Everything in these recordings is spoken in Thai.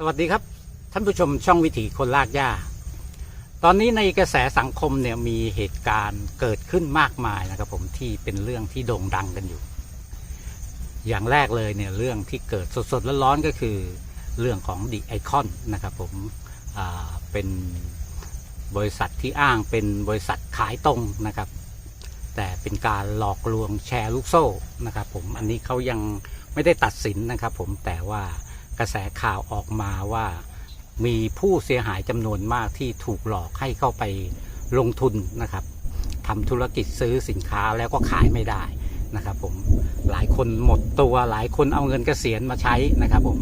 สวัสดีครับ ท่านผู้ชมช่องวิถีคนลากหญ้า ตอนนี้ในกระแสสังคมเนี่ยมีเหตุการณ์เกิดขึ้นมากมายนะครับผมที่เป็นเรื่องที่โด่งดังกันอยู่ อย่างแรกเลยเนี่ยเรื่องที่เกิดสดๆร้อนๆก็คือเรื่องของดีไอคอนนะครับผมเป็นบริษัทที่อ้างเป็นบริษัทขายตรงนะครับ แต่เป็นการหลอกลวงแชร์ลูกโซ่นะครับผมอันนี้เขายังไม่ได้ตัดสินนะครับผมแต่ว่า กระแสข่าวออกมาว่ามีผู้เสียหายจำนวนมากที่ถูกหลอกให้เข้าไปลงทุนนะครับทำธุรกิจซื้อสินค้าแล้วก็ขายไม่ได้นะครับผมหลายคนหมดตัวหลายคนเอาเงินเกษียณมาใช้นะครับผม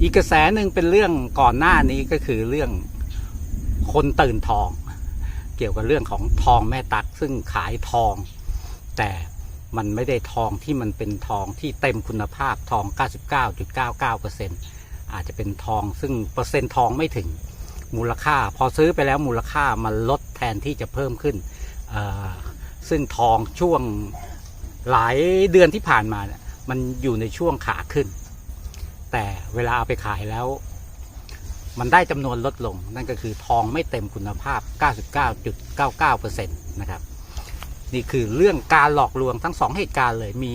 อีกกระแสหนึ่งเป็นเรื่องก่อนหน้านี้ก็คือเรื่องคนตื่นทอง เกี่ยวกับเรื่องของทองแม่ตักซึ่งขายทอง แต่ มันไม่ได้ทองที่มันเป็นทองที่เต็มคุณภาพทอง 99.99%อาจจะเป็นทองซึ่งเปอร์เซ็นต์ทองไม่ถึงมูลค่า พอซื้อไปแล้วมูลค่ามันลดแทนที่จะเพิ่มขึ้น ซึ่งทองช่วงหลายเดือนที่ผ่านมาเนี่ยมันอยู่ในช่วงขาขึ้น แต่เวลาเอาไปขายแล้ว มันได้จำนวนลดลง นั่นก็คือทองไม่เต็มคุณภาพ 99.99%นะครับ นี่คือเรื่องการหลอกลวงทั้งสองเหตุการณ์เลยมี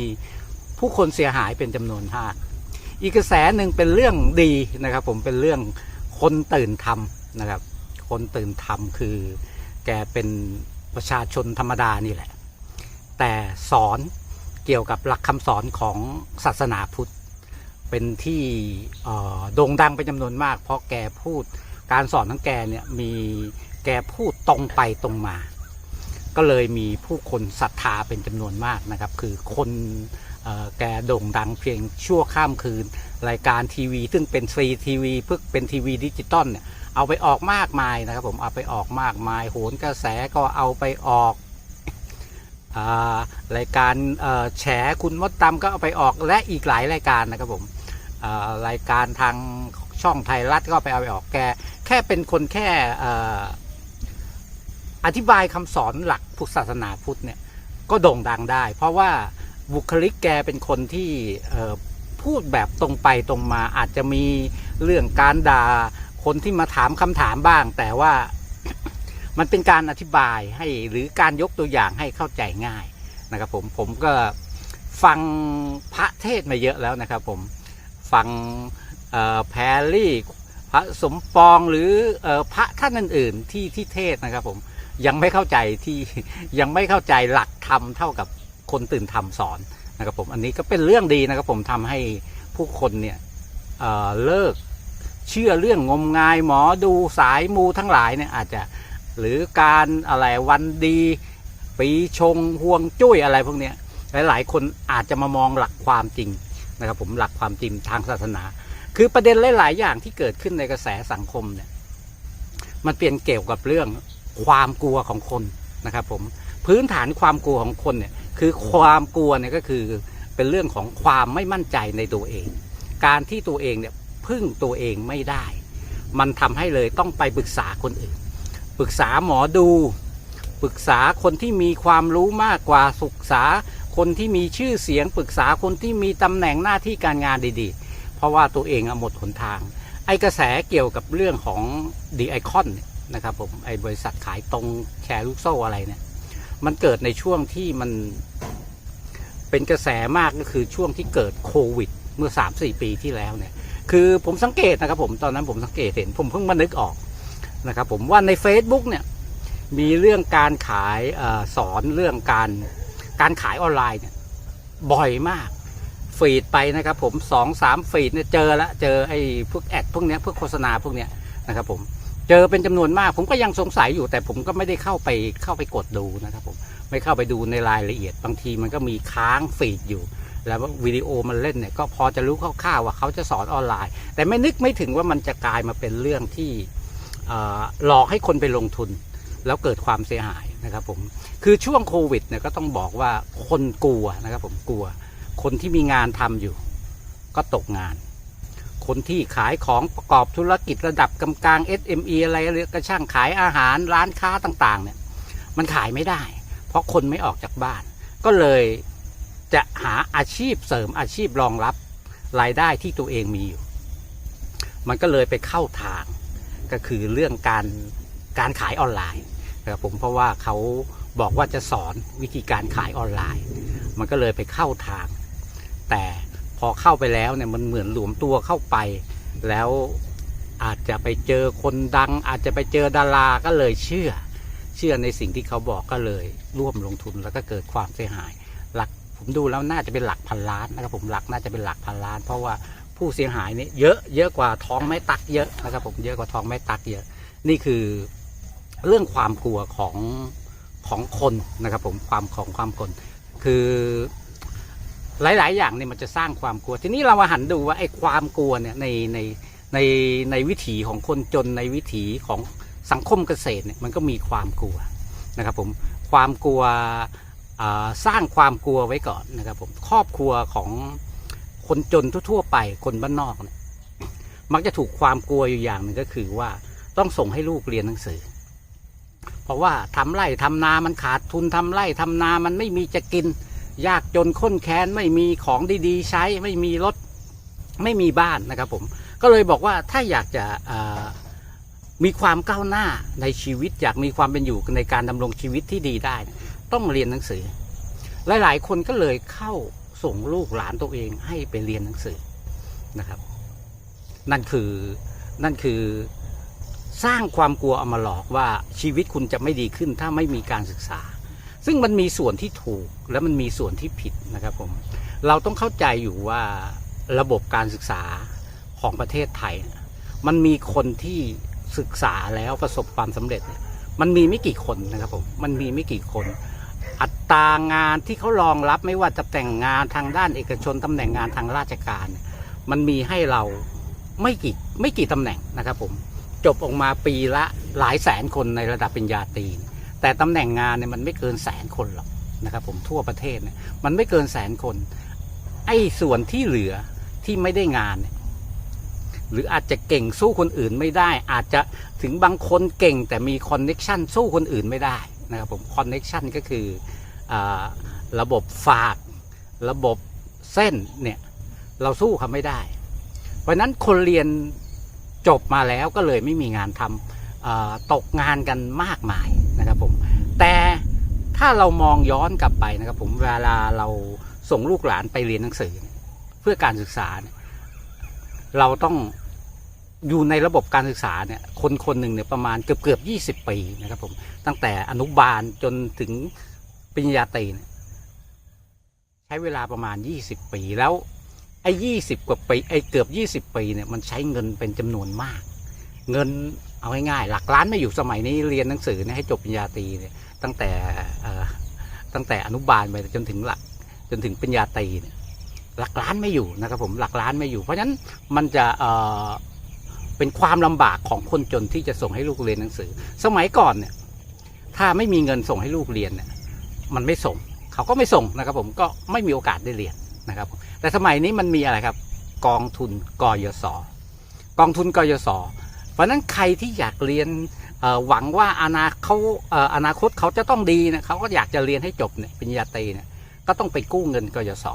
ผู้คนเสียหายเป็นจำนวนมากอีกกระแสหนึ่งเป็นเรื่องดีนะครับ ผมเป็นเรื่องคนตื่นทำนะครับ คนตื่นทำคือแกเป็นประชาชนธรรมดานี่แหละ แต่สอนเกี่ยวกับหลักคำสอนของศาสนาพุทธ เป็นที่โด่งดังเป็นจำนวนมาก เพราะแกพูดการสอนของแกเนี่ยมีแกพูดตรงไปตรงมา ก็เลยมีผู้คนศรัทธาเป็นจำนวนมากนะครับ คือคนแกโด่งดังเพียงชั่วข้ามคืน รายการทีวี ซึ่งเป็นฟรีทีวีเพื่อเป็นทีวีดิจิตอลเนี่ยเอาไปออกมากมายนะครับผมเอาไปออกมากมาย โหนกระแสก็เอาไปออกอารายการแฉคุณมดดำก็เอาไปออกและอีกหลายรายการนะครับผมารายการทางช่องไทยรัฐก็ไปเอาไปออกแก แค่เป็นคนแค่ อธิบายคำสอนหลักพุทธศาสนาพุทธเนี่ยก็โด่งดังได้ เพราะว่าบุคลิกแกเป็นคนที่พูดแบบตรงไปตรงมาอาจจะมีเรื่องการด่าคนที่มาถามคำถามบ้าง แต่ว่ามันเป็นการอธิบายให้หรือการยกตัวอย่างให้เข้าใจง่ายนะครับผมผมก็ฟังพระเทศมาเยอะแล้วนะครับผมฟังแพรลี่พระสมปองหรือออพระท่านอื่น ๆ ที่ที่เทศนะครับผม ยังไม่เข้าใจที่ยังไม่เข้าใจหลักธรรมเท่ากับคนตื่นธรรมสอนนะครับผมอันนี้ก็เป็นเรื่องดีนะครับผมทำให้ผู้คนเนี่ยเเลิกเชื่อเรื่องงมงายหมอดูสายมูทั้งหลายเนี่ยอาจจะหรือการอะไรวันดีปีชงห่วงจุ้ยอะไรพวกเนี้ยหลาย ๆ คนอาจจะมามองหลักความจริงนะครับผมหลักความจริงทางศาสนา คือประเด็นหลาย ๆ อย่างที่เกิดขึ้นในกระแสสังคมเนี่ยมันเปลี่ยนเกี่ยวกับเรื่อง ความกลัวของคนนะครับผมพื้นฐานความกลัวของคนเนี่ยคือความกลัวเนี่ยก็คือเป็นเรื่องของความไม่มั่นใจในตัวเอง การที่ตัวเองเนี่ยพึ่งตัวเองไม่ได้ มันทำให้เลยต้องไปปรึกษาคนอื่น ปรึกษาหมอดูปรึกษาคนที่มีความรู้มากกว่าปรึกษาคนที่มีชื่อเสียงปรึกษาคนที่มีตำแหน่งหน้าที่การงานดีๆ เพราะว่าตัวเองอหมดหนทาง ไอ้กระแสเกี่ยวกับเรื่องของดีไอคอนน นะครับผมไอ้บริษัทขายตรงแชร์ลูกโซ่อะไรเนี่ย มันเกิดในช่วงที่มันเป็นกระแสมากก็คือช่วงที่เกิดโควิด เมื่อ 3-4 ปีที่แล้วเนี่ย คือผมสังเกตนะครับผมตอนนั้นผมสังเกตเห็นผมเพิ่งมานึกออกนะครับผมว่าใน Facebook เนี่ยมีเรื่องการขายออสอนเรื่องการการขายออนไลน์เนี่ยบ่อยมากฟีดไปนะครับผมสองสามฟีดเนี่ยเจอละเจอไอ้พวกแอดพวกเนี้ยพวกโฆษณาพวกเนี้ยนะครับผม เจอเป็นจำนวนมาก ผมก็ยังสงสัยอยู่ แต่ผมก็ไม่ได้เข้าไปเข้าไปกดดูนะครับผมไม่เข้าไปดูในรายละเอียดบางทีมันก็มีค้างฟีดอยู่ แล้ววิดีโอมันเล่นเนี่ยก็พอจะรู้คร่าวๆว่าเขาจะสอนออนไลน์ แต่ไม่นึกไม่ถึงว่ามันจะกลายมาเป็นเรื่องที่หลอกให้คนไปลงทุน แล้วเกิดความเสียหายนะครับผมคือช่วงโควิดเนี่ยก็ต้องบอกว่าคนกลัวนะครับผมกลัว คนที่มีงานทำอยู่ ก็ตกงาน คนที่ขายของประกอบธุรกิจระดับกำกลาง SME อะไรเรียกกระช่างขายอาหารร้านค้าต่างๆ เนี่ย มันขายไม่ได้ เพราะคนไม่ออกจากบ้าน ก็เลยจะหาอาชีพเสริมอาชีพรองรับรายได้ที่ตัวเองมีอยู่ มันก็เลยไปเข้าทางก็คือเรื่องการการขายออนไลน์ครับผมเพราะว่าเขาบอกว่าจะสอนวิธีการขายออนไลน์ มันก็เลยไปเข้าทาง แต่ อเข้าไปแล้วเนี่ยมันเหมือนหลวมตัวเข้าไป แล้วอาจจะไปเจอคนดัง อาจจะไปเจอดาราก็เลยเชื่อ เชื่อในสิ่งที่เขาบอกก็เลยร่วมลงทุนแล้วก็เกิดความเสียหาย หลักผมดูแล้วน่าจะเป็นหลักพันล้านนะครับผมหลักน่าจะเป็นหลักพันล้าน เพราะว่าผู้เสียหายนี่เยอะเยอะกว่าท้องแม่ตักเยอะนะครับผมเยอะกว่าท้องแม่ตักเยอะ นี่คือเรื่องความกลัวของของคนนะครับผมความของความคนคือ หลาย ๆ อย่างเนี่ยมันจะสร้างความกลัว ทีนี้เรามาหันดูว่าไอ้ความกลัวเนี่ยในในในในวิถีของคนจนในวิถีของสังคมเกษตรเนี่ยมันก็มีความกลัวนะครับผมความกลัวสร้างความกลัวไว้ก่อนนะครับผมครอบครัวของคนจนทั่ว ๆ ไปคนบ้านนอกเนี่ยมักจะถูกความกลัวอยู่อย่างหนึ่งก็คือว่าต้องส่งให้ลูกเรียนหนังสือ เพราะว่าทำไร่ทำนามันขาดทุนทำไร่ทำนามันไม่มีจะกิน ยากจนข้นแค้นไม่มีของดีๆ ใช้ไม่มีรถไม่มีบ้านนะครับผมก็เลยบอกว่าถ้าอยากจะมีความก้าวหน้าในชีวิตอยากมีความเป็นอยู่ในการดำรงชีวิตที่ดีได้ ต้องเรียนหนังสือ หลายๆ คนก็เลยเข้าส่งลูกหลานตัวเองให้ไปเรียนหนังสือนะครับ นั่นคือนั่นคือสร้างความกลัวเอามาหลอกว่าชีวิตคุณจะไม่ดีขึ้นถ้าไม่มีการศึกษา ซึ่งมันมีส่วนที่ถูกและมันมีส่วนที่ผิดนะครับผมเราต้องเข้าใจอยู่ว่าระบบการศึกษาของประเทศไทยเนี่ยมันมีคนที่ศึกษาแล้วประสบความสำเร็จ มันมีไม่กี่คนนะครับผมมันมีไม่กี่คน อัตรางานที่เขารองรับไม่ว่าจะแต่งงานทางด้านเอกชนตำแหน่งงานทางราชการ มันมีให้เราไม่กี่ไม่กี่ตำแหน่งนะครับผมจบออกมาปีละหลายแสนคนในระดับปริญญาตรี แต่ตำแหน่งงานเนี่ยมันไม่เกินแสนคนหรอกนะครับ ผมทั่วประเทศเนี่ยมันไม่เกินแสนคน ไอ้ส่วนที่เหลือที่ไม่ได้งานเนี่ยหรืออาจจะเก่งสู้คนอื่นไม่ได้ อาจจะถึงบางคนเก่งแต่มีคอนเน็ชันสู้คนอื่นไม่ได้นะครับผมคอนเน็ชันก็คืออระบบฝากระบบเส้นเนี่ยเราสู้เขาไม่ได้ เพราะนั้นคนเรียนจบมาแล้วก็เลยไม่มีงานทำตกงานกันมากมาย นะครับผมแต่ถ้าเรามองย้อนกลับไปนะครับผมเวลาเราส่งลูกหลานไปเรียนหนังสือ เพื่อการศึกษาเเราต้องอยู่ในระบบการศึกษาเนี่ยคนคนหนึ่งเนี่ยประมาณเกือบเกือบยี่สิบปีนะครับผมตั้งแต่อนุบาลจนถึงปริญญาตรีเนี่ยใช้เวลาประมาณยี่สิบปีแล้วไอ้ยี่สิบกว่าปีไอ้เกือบยี่สิบปีเนี่ยมันใช้เงินเป็นจำนวนมาก เงิน เอาง่ายๆหลักล้านไม่อยู่สมัยนี้เรียนหนังสือเนี่ยให้จบปริญญาตรีเนี่ยตั้งแต่ตั้งแต่อนุบาลไปจนถึงหลักจนถึงปริญญาตรีเนี่ยหลักล้านไม่อยู่นะครับผมหลักล้านไม่อยู่ เพราะฉะนั้นมันจะเเป็นความลำบากของคนจนที่จะส่งให้ลูกเรียนหนังสือ สมัยก่อนเนี่ยถ้าไม่มีเงินส่งให้ลูกเรียนเนี่ยมันไม่ส่ง เขาก็ไม่ส่งนะครับผมก็ไม่มีโอกาสได้เรียนนะครับแต่สมัยนี้มันมีอะไรครับ กองทุนกยศกองทุนกยศ เพราะนั้นใครที่อยากเรียนหวังว่าอนาเขาอนาคตเขาจะต้องดีนะเขาก็อยากจะเรียนให้จบเนี่ยปริญญาตรีเนี่ยก็ต้องไปกู้เงินกยศ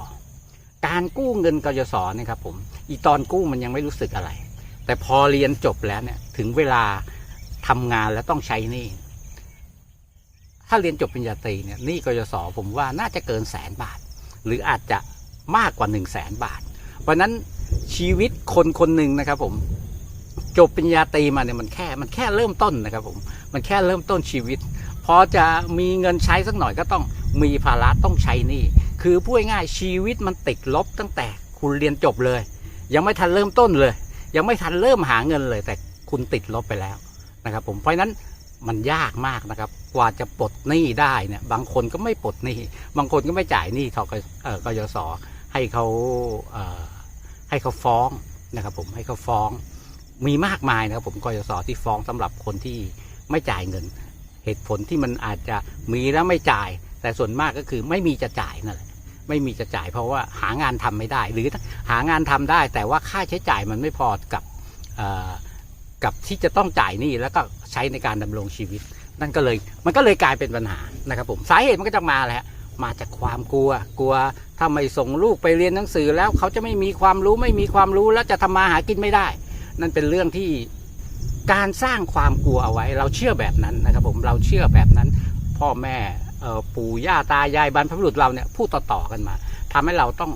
การกู้เงินกยศเนี่ยครับผมอีตอนกู้มันยังไม่รู้สึกอะไร แต่พอเรียนจบแล้วเนี่ยถึงเวลาทำงานแล้วต้องใช้นี่ ถ้าเรียนจบปริญญาตรีเนี่ยนี่กยศผมว่าน่าจะเกินแสนบาท หรืออาจจะมากกว่าหนึ่งแสนบาท เพราะนั้นชีวิตคนคนหนึ่งนะครับผม จบปริญญาตรีมาเนี่ยมันแค่มันแค่เริ่มต้นนะครับผมมันแค่เริ่มต้นชีวิตพอจะมีเงินใช้สักหน่อยก็ต้องมีภาระต้องใช้หนี่ คือพูดง่ายชีวิตมันติดลบตั้งแต่คุณเรียนจบเลย ยังไม่ทันเริ่มต้นเลย ยังไม่ทันเริ่มหาเงินเลย แต่คุณติดลบไปแล้วนะครับ ผมเพราะนั้นมันยากมากนะครับ กว่าจะปลดหนี้ได้เนี่ยบางคนก็ไม่ปลดหนี้บางคนก็ไม่จ่ายหนี้ทกเอ่อกยศให้เขาเให้เขาฟ้องนะครับผมให้เขาฟ้อง มีมากมายนะครับผมกยศที่ฟ้องสำหรับคนที่ไม่จ่ายเงิน เหตุผลที่มันอาจจะมีแล้วไม่จ่าย แต่ส่วนมากก็คือไม่มีจะจ่ายนั่นแหละไม่มีจะจ่ายเพราะว่าหางานทำไม่ได้ หรือหางานทำได้ แต่ว่าค่าใช้จ่ายมันไม่พอกับกับที่จะต้องจ่ายหนี้แล้วก็ใช้ในการดำรงชีวิต นั่นก็เลยมันก็เลยกลายเป็นปัญหานะครับผมสาเหตุมันก็จะมาแหละมาจากความกลัว กลัวถ้าไม่ส่งลูกไปเรียนหนังสือแล้วเขาจะไม่มีความรู้ไม่มีความรู้แล้วจะทำมาหากินไม่ได้ นั่นเป็นเรื่องที่การสร้างความกลัวเอาไว้ เราเชื่อแบบนั้นนะครับผมเราเชื่อแบบนั้น พ่อแม่ปู่ย่าตายายบรรพบุรุษเราเนี่ยพูดต่อๆกันมาทำให้เราต้อง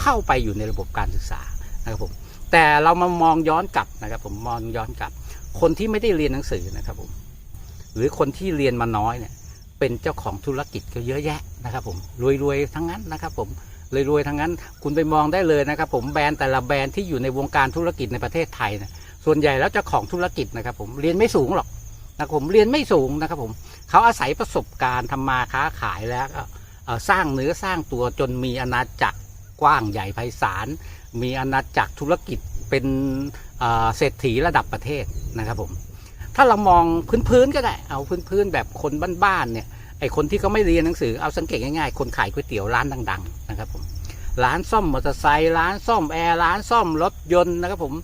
เข้าไปอยู่ในระบบการศึกษานะครับผมแต่เรามามองย้อนกลับนะครับผมมองย้อนกลับ คนที่ไม่ได้เรียนหนังสือนะครับผมหรือคนที่เรียนมาน้อยเนี่ยเป็นเจ้าของธุรกิจก็เยอะแยะนะครับผมรวยๆทั้งนั้นนะครับผม รวยๆทั้งนั้น คุณไปมองได้เลยนะครับ ผมแบรนด์แต่ละแบรนด์ที่อยู่ในวงการธุรกิจในประเทศไทยเนี่ยส่วนใหญ่แล้วจ้าของธุรกิจนะครับผมเรียนไม่สูงหรอกนะครับผมเรียนไม่สูงนะครับผมเขาอาศัยประสบการณ์ทำมาค้าขายแล้วก็สร้างเนื้อสร้างตัวจนมีอาณาจักรกว้างใหญ่ไพศาลมีอาณาจักรธุรกิจเป็นเศรษฐีระดับประเทศนะครับผมถ้าเรามองพื้นๆก็ได้เอาพื้นๆแบบคนบ้านๆเนี่ย ไอคนที่เขาไม่เรียนหนังสือเอาสังเกตง่ายๆ คนขายก๋วยเตี๋ยวร้านดัง ๆ นะครับผมร้านซ่อมมอเตอร์ไซค์ร้านซ่อมแอร์ร้านซ่อมรถยนต์นะครับผม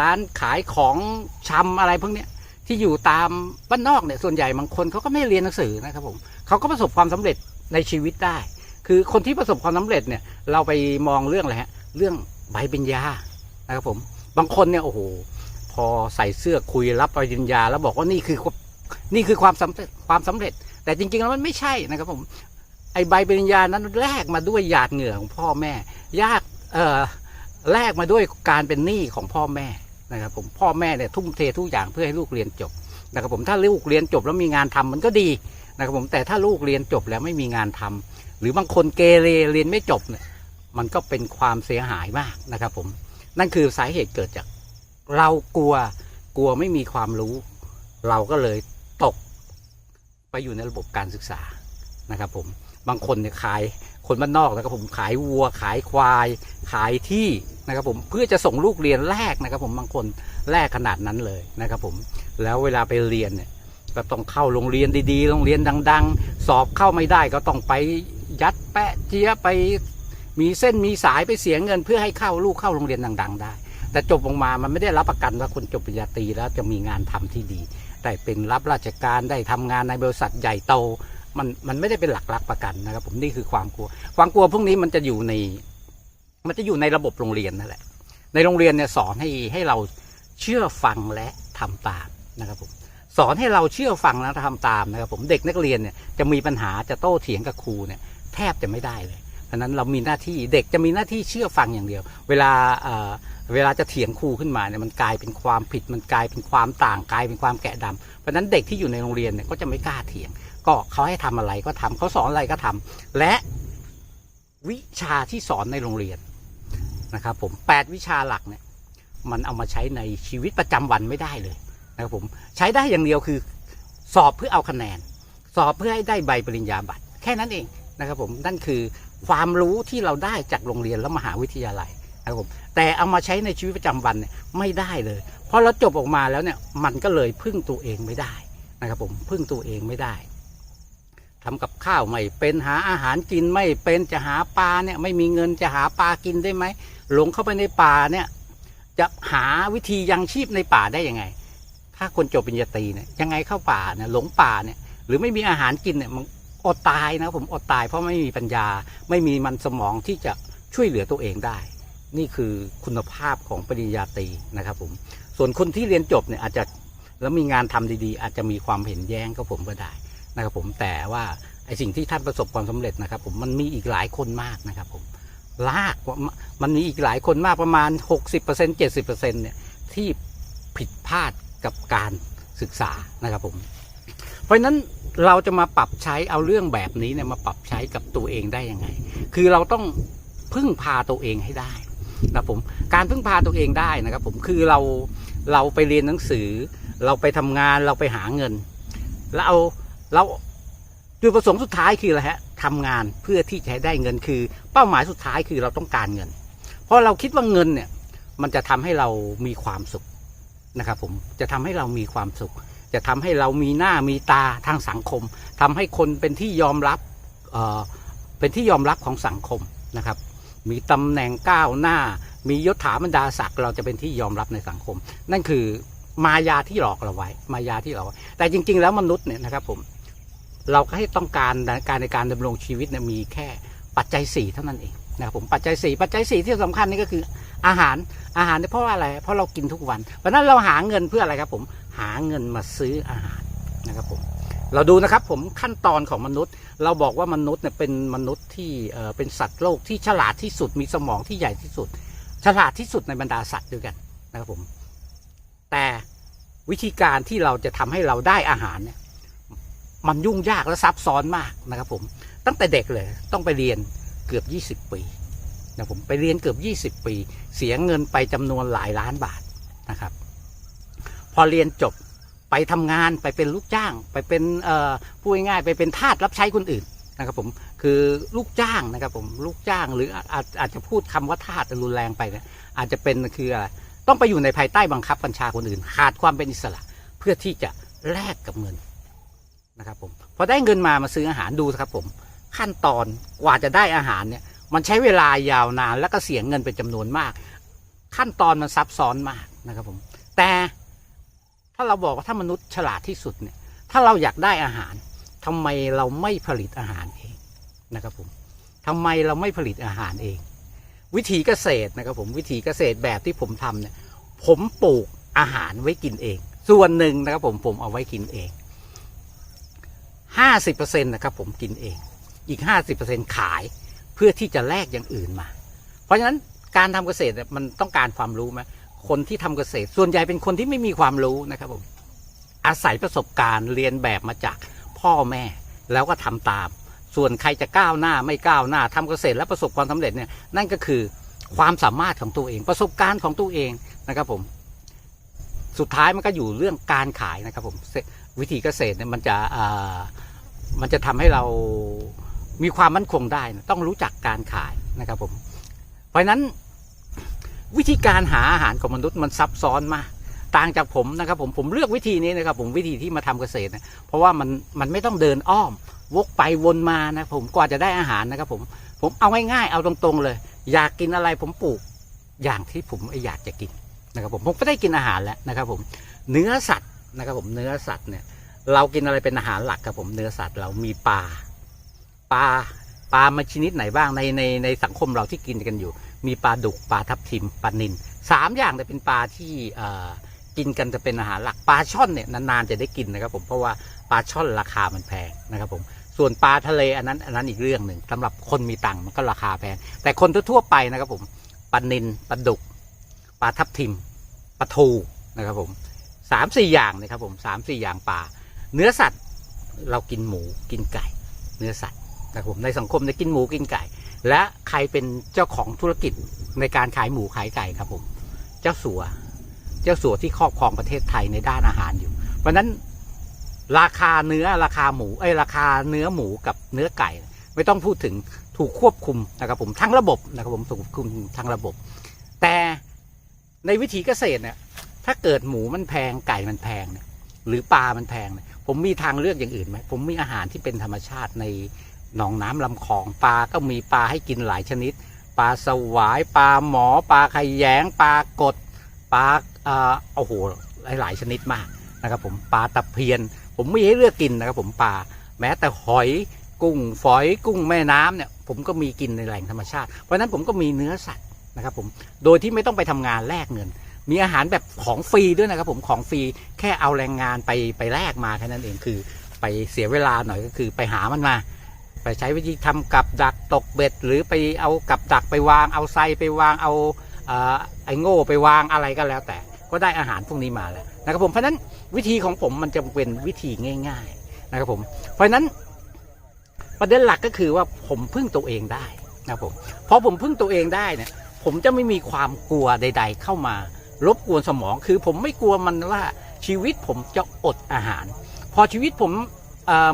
ร้านขายของชำอะไรพวกเนี้ยที่อยู่ตามบ้านนอกเนี่ยส่วนใหญ่บางคนเขาก็ไม่เรียนหนังสือนะครับผมเขาก็ประสบความสำเร็จในชีวิตได้ คือคนที่ประสบความสำเร็จเนี่ยเราไปมองเรื่องอะไรฮะเรื่องใบปริญญานะครับผมบางคนเนี่ยโอ้โหพอใส่เสื้อคุยรับปริญญาแล้วบอกว่านี่คือนี่คือความสำเร็จความสำเร็จ แต่จริงๆแล้วมันไม่ใช่นะครับผมไอใบปริญญานั้นแลกมาด้วยหยาดเหงื่อของพ่อแม่ยากเอ่อแลกมาด้วยการเป็นหนี้ของพ่อแม่นะครับผมพ่อแม่เนี่ยทุ่มเททุกอย่างเพื่อให้ลูกเรียนจบนะครับผมถ้าลูกเรียนจบแล้วมีงานทำมันก็ดีนะครับผมแต่ถ้าลูกเรียนจบแล้วไม่มีงานทำหรือบางคนเกเรเรียนไม่จบเนี่ยมันก็เป็นความเสียหายมากนะครับผมนั่นคือสาเหตุเกิดจาก เรากลัวกลัวไม่มีความรู้ เราก็เลยตก ไปอยู่ในระบบการศึกษานะครับผมบางคนเนี่ยขายคนบ้านนอกนะครับผมขายวัว ขายควาย ขายที่นะครับผมเพื่อจะส่งลูกเรียนแรกนะครับ ผมบางคนแรกขนาดนั้นเลยนะครับผมแล้วเวลาไปเรียนเนี่ยก็ต้องเข้าโรงเรียนดีๆ โรงเรียนดัง ๆ สอบเข้าไม่ได้ก็ต้องไปยัดแปะเจียไปมีเส้นมีสายไปเสียเงิน เพื่อให้เข้าลูกเข้าโรงเรียนดัง ๆ ได้ แต่จบออกมามันไม่ได้รับประกันว่าคนจบปริญญาตรีแล้วจะมีงานทำที่ดี ได้เป็นรับราชการได้ทำงานในบริษัทใหญ่โต มันมันไม่ได้เป็นหลักรักประกันนะครับ ผมนี่คือความกลัว ความกลัวพวกนี้มันจะอยู่ใน มันจะอยู่ในระบบโรงเรียนนั่นแหละ ในโรงเรียนเนี่ยสอนให้ให้เราเชื่อฟังและทำตามนะครับผมสอนให้เราเชื่อฟังและทำตามนะครับผมเด็กนักเรียนเนี่ยจะมีปัญหาจะโต้เถียงกับครูเนี่ยแทบจะไม่ได้เลยเพราะฉะนั้นเรามีหน้าที่เด็กจะมีหน้าที่เชื่อฟังอย่างเดียว เวลา เวลาจะเถียงครูขึ้นมาเนี่ยมันกลายเป็นความผิดมันกลายเป็นความต่างกลายเป็นความแกะดำเพราะฉะนั้นเด็กที่อยู่ในโรงเรียนเนี่ยก็จะไม่กล้าเถียง ก็เขาให้ทำอะไรก็ทำเขาสอนอะไรก็ทำและวิชาที่สอนในโรงเรียนนะครับผมแปดวิชาหลักเนี่ยมันเอามาใช้ในชีวิตประจำวันไม่ได้เลยนะครับผมใช้ได้อย่างเดียวคือ สอบเพื่อเอาคะแนน สอบเพื่อให้ได้ใบปริญญาบัตร แค่นั้นเองนะครับผมนั่นคือความรู้ที่เราได้จากโรงเรียนและมหาวิทยาลัย ครับผมแต่เอามาใช้ในชีวิตประจำวันเนี่ยไม่ได้เลยเพราะเราจบออกมาแล้วเนี่ยมันก็เลยพึ่งตัวเองไม่ได้นะครับผมพึ่งตัวเองไม่ได้ทำกับข้าวไม่เป็นหาอาหารกินไม่เป็นจะหาปลาเนี่ยไม่มีเงินจะหาปลากินได้ไหมหลงเข้าไปในป่าเนี่ยจะหาวิธียังชีพในป่าได้ยังไง ถ้าคนจบปริญญาตรีเนี่ยยังไงเข้าป่าเนี่ยหลงป่าเนี่ยหรือไม่มีอาหารกินเนี่ยมันอดตายนะผมอดตายเพราะไม่มีปัญญาไม่มีมันสมองที่จะช่วยเหลือตัวเองได้ นี่คือคุณภาพของปริญญาตรีนะครับผม ส่วนคนที่เรียนจบเนี่ยอาจจะแล้วมีงานทำดีๆ อาจจะมีความเห็นแย้งกับผมก็ได้นะครับผมแต่ว่าไอสิ่งที่ท่านประสบความสำเร็จนะครับ ผมมันมีอีกหลายคนมากนะครับผมลากมันมีอีกหลายคนมากประมาณ 60% 70%เนี่ยที่ผิดพลาดกับการศึกษานะครับผม เพราะฉะนั้นเราจะมาปรับใช้เอาเรื่องแบบนี้เนี่ยมาปรับใช้กับตัวเองได้ยังไง คือเราต้องพึ่งพาตัวเองให้ได้ นะผมการพึ่งพาตัวเองได้นะครับผมคือเราเราไปเรียนหนังสือ เราไปทำงานเราไปหาเงิน แล้วเอาเราจุดประสงค์สุดท้ายคืออะไรฮะทำงานเพื่อที่จะได้เงินคือ เป้าหมายสุดท้ายคือเราต้องการเงิน เพราะเราคิดว่าเงินเนี่ยมันจะทำให้เรามีความสุขนะครับผมจะทำให้เรามีความสุข จะทำให้เรามีหน้ามีตาทางสังคมทำให้คนเป็นที่ยอมรับเเป็นที่ยอมรับของสังคมนะครับ มีตำแหน่งก้าวหน้า มียศถาบรรดาศักดิ์เราจะเป็นที่ยอมรับในสังคม นั่นคือมายาที่หลอกเราไว้ มายาที่หลอกไว้แต่จริง ๆ แล้วมนุษย์เนี่ยนะครับผมเราก็ให้ต้องการการในการดำรงชีวิตเนี่ยมีแค่ปัจจัยสี่เท่านั้นเองนะครับผมปัจจัยสี่ปัจจัยสี่ที่สำคัญนี่ก็คืออาหารอาหารเนี่ยเพราะอะไร เพราะเรากินทุกวัน เพราะนั้นเราหาเงินเพื่ออะไรครับผมหาเงินมาซื้ออาหารนะครับผม เราดูนะครับผมขั้นตอนของมนุษย์ เราบอกว่ามนุษย์เนี่ยเป็นมนุษย์ที่เป็นสัตว์โลกที่ฉลาดที่สุดมีสมองที่ใหญ่ที่สุด ฉลาดที่สุดในบรรดาสัตว์ด้วยกันนะครับผม แต่วิธีการที่เราจะทำให้เราได้อาหารเนี่ยมันยุ่งยากและซับซ้อนมากนะครับผมตั้งแต่เด็กเลยต้องไปเรียนเกือบ 20 ปีนะผมไปเรียนเกือบ 20 ปี เสียเงินไปจำนวนหลายล้านบาทนะครับ พอเรียนจบ ไปทำงานไปเป็นลูกจ้าง ไปเป็นเอ่อพูดง่ายไปเป็นทาสรับใช้คนอื่นนะครับผมคือลูกจ้างนะครับผมลูกจ้างหรืออาจอาจจะพูดคำว่าทาสรุนแรงไปนะอาจจะเป็นคืออะไรต้องไปอยู่ในภายใต้บังคับบัญชาคนอื่น ขาดความเป็นอิสระเพื่อที่จะแลกกับเงินนะครับผมพอได้เงินมามาซื้ออาหารดูครับผมขั้นตอนกว่าจะได้อาหารเนี่ยมันใช้เวลายาวนาน แล้วก็เสียเงินเป็นจำนวนมาก ขั้นตอนมันซับซ้อนมากนะครับผมแต่ ถ้าเราบอกว่าถ้ามนุษย์ฉลาดที่สุดเนี่ย ถ้าเราอยากได้อาหารทำไมเราไม่ผลิตอาหารเองนะครับผมทำไมเราไม่ผลิตอาหารเอง วิธีเกษตรนะครับผมวิธีเกษตรแบบที่ผมทำเนี่ย ผมปลูกอาหารไว้กินเอง ส่วนหนึ่งนะครับผมผมเอาไว้กินเองห้าสิบเปอร์เซ็นต์นะครับผมกินเอง อีกห้าสิบเปอร์เซ็นขายเพื่อที่จะแลกอย่างอื่นมา เพราะฉะนั้นการทำเกษตรเนี่ยมันต้องการความรู้ไหม คนที่ทำเกษตร ส่วนใหญ่เป็นคนที่ไม่มีความรู้นะครับผมอาศัยประสบการณ์เรียนแบบมาจากพ่อแม่แล้วก็ทำตาม ส่วนใครจะก้าวหน้าไม่ก้าวหน้าทำเกษตรและประสบความสำเร็จเนี่ยนั่นก็คือความสามารถของตัวเอง ประสบการณ์ของตัวเองนะครับผม สุดท้ายมันก็อยู่เรื่องการขายนะครับผมวิธีเกษตรเนี่ยมันจะมันจะทำให้เรามีความมั่นคงได้ ต้องรู้จักการขายนะครับผม เพราะฉะนั้น วิธีการหาอาหารของมนุษย์มันซับซ้อนมากต่างจากผมนะครับผมผมเลือกวิธีนี้นะครับผมวิธีที่มาทำเกษตรนะเพราะว่ามันมันไม่ต้องเดินอ้อม วกไปวนมานะผมกว่าจะได้อาหารนะครับผมผมเอาง่ายๆเอาตรงๆเลย อยากกินอะไรผมปลูกอย่างที่ผมอยากจะกินนะครับผมผมก็ได้กินอาหารแล้วนะครับผมเนื้อสัตว์นะครับผมเนื้อสัตว์เนี่ยเรากินอะไรเป็นอาหารหลักครับผมเนื้อสัตว์เรามีปลาปลาปลามาชนิดไหนบ้างในในในสังคมเราที่กินกันอยู่ มีปลาดุกปลาทับทิมปลานิลสามอย่างเนี่ยเป็นปลาที่กินกันจะเป็นอาหารหลักปลาช่อนเนี่ยนานๆจะได้กินนะครับผมเพราะว่าปลาช่อนราคามันแพงนะครับผมส่วนปลาทะเลอันนั้นอันนั้นอีกเรื่องหนึ่งสำหรับคนมีตังค์มันก็ราคาแพงแต่คนทั่วๆไปนะครับผมปลานิลปลาดุกปลาทับทิมปลาทูนะครับผมสามสี่อย่างนะครับผมสามสี่อย่างปลาเนื้อสัตว์เรากินหมูกินไก่ เนื้อสัตว์นะครับผมในสังคมเนี่ยกินหมูกินไก่ และใครเป็นเจ้าของธุรกิจในการขายหมูขายไก่ครับผมเจ้าสัว เจ้าสัวที่ครอบครองประเทศไทยในด้านอาหารอยู่ เพราะนั้นราคาเนื้อราคาหมูไอ้ราคาเนื้อหมูกับเนื้อไก่ ไม่ต้องพูดถึงถูกควบคุมนะครับผมทั้งระบบนะครับผมถูกควบคุมทั้งระบบ แต่ในวิถีเกษตรเนี่ยถ้าเกิดหมูมันแพงไก่มันแพงเนี่ยหรือปลามันแพงเนี่ยผมมีทางเลือกอย่างอื่นไหมผมมีอาหารที่เป็นธรรมชาติใน หนองน้ำลำคลองปลาก็มีปลาให้กินหลายชนิด ปลาสวายปลาหมอปลาไขแยงปลากดปลาอ่าโอ้โหหลายชนิดมากนะครับผมปลาตะเพียน ผมมีให้เลือกกินนะครับผมปลาแม้แต่หอยกุ้งฝอยกุ้งแม่น้ำเนี่ยผมก็มีกินในแหล่งธรรมชาติ เพราะฉะนั้นผมก็มีเนื้อสัตว์นะครับผมโดยที่ไม่ต้องไปทำงานแลกเงิน มีอาหารแบบของฟรีด้วยนะครับผมของฟรีแค่เอาแรงงานไปไปแลกมาแค่นั้นเองคือ ไปเสียเวลาหน่อยก็คือไปหามันมา ไปใช้วิธีทำกับดักตกเบ็ด หรือไปเอากับดักไปวางเอาไซไปวางเอาไอ้โง่ไปวางอะไรก็แล้วแต่ ก็ได้อาหารพวกนี้มาแล้วนะครับผมเพราะนั้นวิธีของผมมันจะเป็นวิธีง่าย ๆนะครับผมเพราะนั้นประเด็นหลักก็คือว่าผมพึ่งตัวเองได้นะครับผมพอผมพึ่งตัวเองได้เนี่ยผมจะไม่มีความกลัวใด ๆ เข้ามารบกวนสมองคือผมไม่กลัวมันว่าชีวิตผมจะอดอาหาร พอชีวิตผม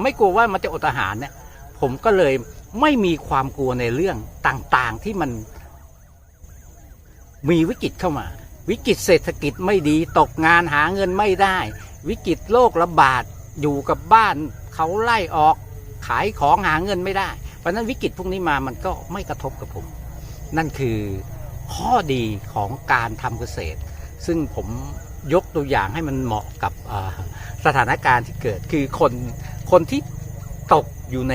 ไม่กลัวว่ามันจะอดอาหารเนี่ย ผมก็เลยไม่มีความกลัวในเรื่องต่างๆที่มันมีวิกฤตเข้ามา วิกฤตเศรษฐกิจไม่ดีตกงานหาเงินไม่ได้ วิกฤตโรคระบาดอยู่กับบ้านเขาไล่ออกขายของหาเงินไม่ได้ เพราะนั้นวิกฤตพวกนี้มามันก็ไม่กระทบกับผม นั่นคือข้อดีของการทำเกษตร ซึ่งผมยกตัวอย่างให้มันเหมาะกับสถานการณ์ที่เกิด คือคนคนที่ตก อยู่ใน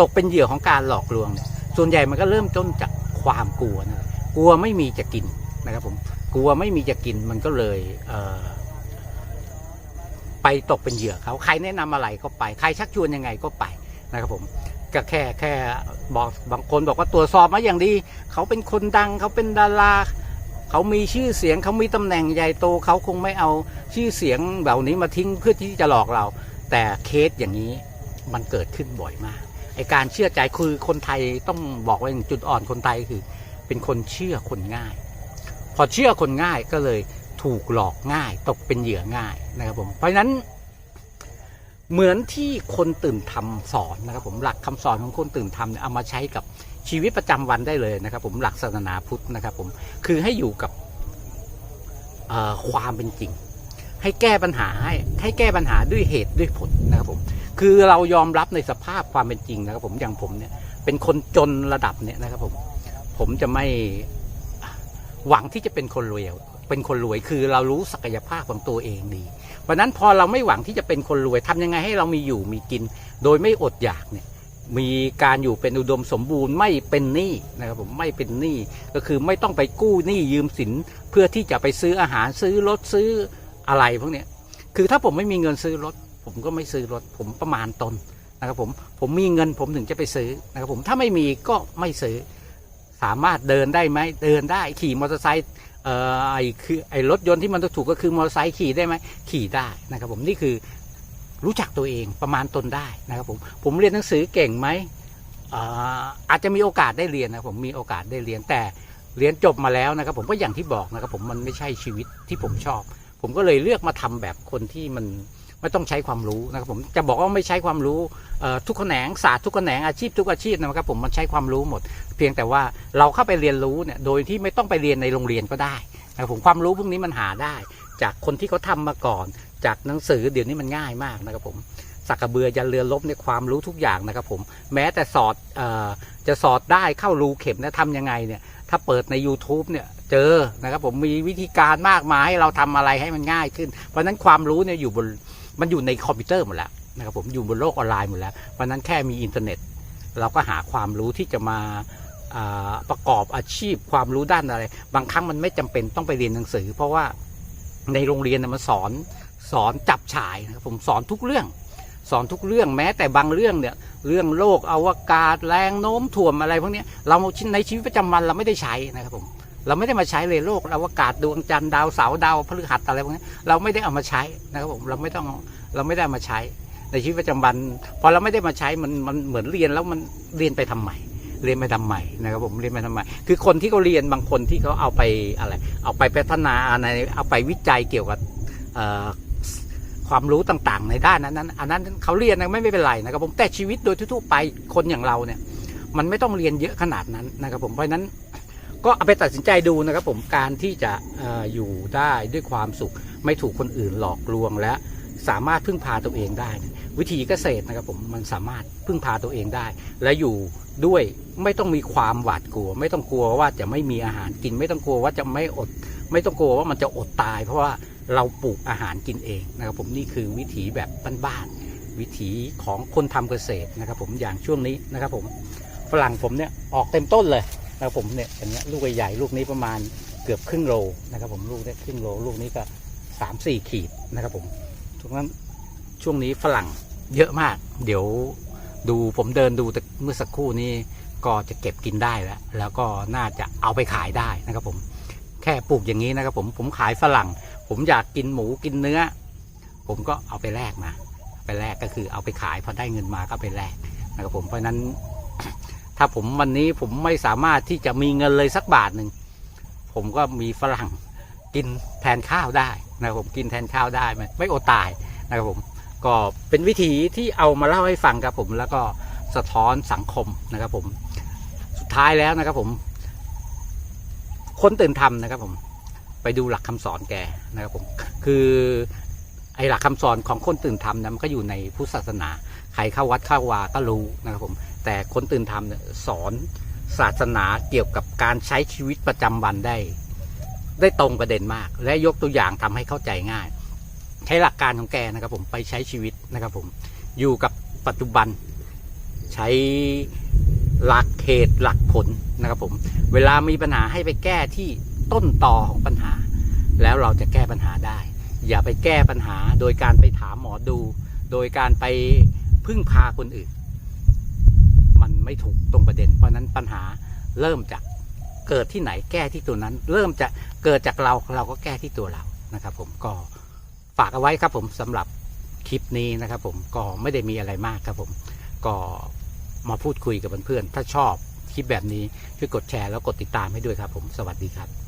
ตกเป็นเหยื่อของการหลอกลวงเนี่ยส่วนใหญ่มันก็เริ่มต้นจากความกลัวนะกลัวไม่มีจะกินนะครับผมกลัวไม่มีจะกินมันก็เลยเไปตกเป็นเหยื่อเขาใครแนะนำอะไรก็ไป ใครชักชวนยังไงก็ไปนะครับผมก็แค่แค่บอกบางคนบอกว่าตรวจสอบมาอย่างดี เขาเป็นคนดังเขาเป็นดาราเขามีชื่อเสียงเขามีตำแหน่งใหญ่โตเขาคงไม่เอาชื่อเสียงเหล่านี้มาทิ้งเพื่อที่จะหลอกเรา แต่เคสอย่างนี้ มันเกิดขึ้นบ่อยมากไอการเชื่อใจคือคนไทยต้องบอกว่าจุดอ่อนคนไทยคือ เป็นคนเชื่อคนง่าย พอเชื่อคนง่ายก็เลยถูกหลอกง่าย ตกเป็นเหยื่อง่ายนะครับผมเพราะฉะนั้นเหมือนที่คนตื่นทำสอนนะครับผมหลักคำสอนของคนตื่นทำเนี่ยเอามาใช้กับชีวิตประจำวันได้เลยนะครับ ผมหลักศาสนาพุทธนะครับผมคือให้อยู่กับความเป็นจริง ให้แก้ปัญหาให้ให้แก้ปัญหาด้วยเหตุด้วยผลนะครับผม คือเรายอมรับในสภาพความเป็นจริงนะครับ ผมอย่างผมเนี่ย เป็นคนจนระดับเนี่ยนะครับ ผมผมจะไม่หวังที่จะเป็นคนรวยเป็นคนรวยคือเรารู้ศักยภาพของตัวเองดี เพราะนั้นพอเราไม่หวังที่จะเป็นคนรวยทำยังไงให้เรามีอยู่มีกิน โดยไม่อดอยากเนี่ย มีการอยู่เป็นอุดมสมบูรณ์ไม่เป็นหนี้นะครับผมไม่เป็นหนี้ก็คือไม่ต้องไปกู้หนี้ยืมสินเพื่อที่จะไปซื้ออาหารซื้อรถซื้ออะไรพวกเนี้ยคือถ้าผมไม่มีเงินซื้อรถ ผมก็ไม่ซื้อรถผมประมาณตนนะครับผมผมมีเงินผมถึงจะไปซื้อนะครับผมถ้าไม่มีก็ไม่ซื้อ สามารถเดินได้ไหมเดินได้ขี่มอเตอร์ไซค์เอ่อไอคือไอรถยนต์ที่มันถูกก็คือมอเตอร์ไซค์ขี่ได้ไหมขี่ได้นะครับผมนี่คือรู้จักตัวเองประมาณตนได้นะครับผมผมเรียนหนังสือเก่งไหมอ่าอาจจะมีโอกาสได้เรียนนะผมมีโอกาสได้เรียนแต่เรียนจบมาแล้วนะครับผมก็อย่างที่บอกนะครับผมมันไม่ใช่ชีวิตที่ผมชอบ ผมก็เลยเลือกมาทำแบบคนที่มัน ไม่ต้องใช้ความรู้นะครับผมจะบอกว่าไม่ใช้ความรู้ทุกแขนงศาสตร์ทุกแขนงอาชีพทุกอาชีพนะครับผมมันใช้ความรู้หมด เพียงแต่ว่าเราเข้าไปเรียนรู้เนี่ยโดยที่ไม่ต้องไปเรียนในโรงเรียนก็ได้นะครับผมความรู้พวกนี้มันหาได้ จากคนที่เขาทามาก่อน จากหนังสือเดี๋ยวนี้มันง่ายมากนะครับผมสักกระเบือยันเรือลบในความรู้ทุกอย่างนะครับผมแม้แต่สอดออจะสอดได้เข้ารูเข็มนะทำยังไงเนี่ยถ้าเปิดใน YouTube เนี่ย เจอนะครับ ผมมีวิธีการมากมายให้เราทำอะไรให้มันง่ายขึ้น เพราะฉะนั้นความรู้เนี่ยอยู่บนมันอยู่ในคอมพิวเตอร์หมดแล้วนะครับผมอยู่บนโลกออนไลน์หมดแล้วเพราะนั้นแค่มีอินเทอร์เน็ต เราก็หาความรู้ที่จะมาประกอบอาชีพความรู้ด้านอะไร บางครั้งมันไม่จำเป็นต้องไปเรียนหนังสือ เพราะว่าในโรงเรียนมันสอนสอนจับฉายนะครับผมสอนทุกเรื่อง สอนทุกเรื่องแม้แต่บางเรื่องเนี่ยเรื่องโลกอวกาศแรงโน้มถ่วงอะไรพวกนี้เราในชีวิตประจำวันเราไม่ได้ใช้นะครับผม เราไม่ได้มาใช้เลยโลกอวกาศดวงจันทร์ดาวเสาดาวพฤหัสอะไรพวกนี้เราไม่ได้เอามาใช้นะครับผมเราไม่ต้องเราไม่ได้มาใช้ในชีวิตประจำวันพอเราไม่ได้มาใช้มันมันเหมือนเรียนแล้วมันเรียนไปทำไมเรียนไปทำไมนะครับผมเรียนไปทำไมคือคนที่เขาเรียนบางคนที่เขาเอาไปอะไรเอาไปพัฒนาในเอาไปวิจัยเกี่ยวกับความรู้ต่างๆ ในด้านนั้นนั้นอันนั้นเขาเรียนนะไม่ไม่เป็นไรนะครับผมแต่ชีวิตโดยทั่วๆไปคนอย่างเราเนี่ยมันไม่ต้องเรียนเยอะขนาดนั้นนะครับผมเพราะฉะนั้น ก็เอาไปตัดสินใจดูนะครับผมการที่จะออยู่ได้ด้วยความสุข ไม่ถูกคนอื่นหลอกลวงและสามารถพึ่งพาตัวเองได้ วิธีเกษตรนะครับผมมันสามารถพึ่งพาตัวเองได้ และอยู่ด้วยไม่ต้องมีความหวาดกลัว ไม่ต้องกลัวว่าจะไม่มีอาหารกิน ไม่ต้องกลัวว่าจะไม่อด ไม่ต้องกลัวว่ามันจะอดตาย เพราะว่าเราปลูกอาหารกินเองนะครับผมนี่คือวิถีแบบบ้านๆวิถีของคนทำเกษตรนะครับผมอย่างช่วงนี้นะครับผมฝรั่งผมเนี่ยออกเต็มต้นเลย นะครับผมเนี่ยอย่างเงี้ยลูกใหญ่ๆลูกนี้ประมาณเกือบครึ่งโลนะครับผมลูกได้ครึ่งโลลูกนี้ก็สามสี่ขีดนะครับผมทุกนั้นช่วงนี้ฝรั่งเยอะมาก เดี๋ยวดูผมเดินดูแต่เมื่อสักครู่นี้ก็จะเก็บกินได้แล้ว แล้วก็น่าจะเอาไปขายได้นะครับผมแค่ปลูกอย่างนี้นะครับผมผมขายฝรั่ง ผมอยากกินหมูกินเนื้อ ผมก็เอาไปแลกมาไปแลกก็คือเอาไปขายพอได้เงินมาก็ไปแลกนะครับผมเพราะนั้น ถ้าผมวันนี้ผมไม่สามารถที่จะมีเงินเลยสักบาทหนึ่งผมก็มีฝรั่งกินแทนข้าวได้นะผมกินแทนข้าวได้ไม่ไม่อดตายนะครับผมก็เป็นวิธีที่เอามาเล่าให้ฟังครับผมแล้วก็สะท้อนสังคมนะครับผมสุดท้ายแล้วนะครับผม คนตื่นทำนะครับผมไปดูหลักคำสอนแกนะครับผมคือไอหลักคำสอนของคนตื่นทำนะมันก็อยู่ในพุทธศาสนา ใครเข้าวัดเข้าวาก็รู้นะครับผม แต่คนตื่นทำเนี่ยสอนศาสนาเกี่ยวกับการใช้ชีวิตประจำวันได้ ได้ตรงประเด็นมาก และยกตัวอย่างทำให้เข้าใจง่าย ใช้หลักการของแกนะครับผมไปใช้ชีวิตนะครับผมอยู่กับปัจจุบันใช้หลักเหตุหลักผลนะครับผมเวลามีปัญหาให้ไปแก้ที่ต้นตอของปัญหา แล้วเราจะแก้ปัญหาได้ อย่าไปแก้ปัญหาโดยการไปถามหมอดู โดยการไปพึ่งพาคนอื่น ไม่ถูกตรงประเด็น เพราะนั้นปัญหาเริ่มจากเกิดที่ไหนแก้ที่ตัวนั้น เริ่มจะเกิดจากเราเราก็แก้ที่ตัวเรานะครับ ผมก็ฝากเอาไว้ครับผมสำหรับคลิปนี้นะครับ ผมก็ไม่ได้มีอะไรมากครับผมก็มาพูดคุยกับเพื่อนๆถ้าชอบคลิปแบบนี้ช่วยกดแชร์แล้วกดติดตามให้ด้วยครับผมสวัสดีครับ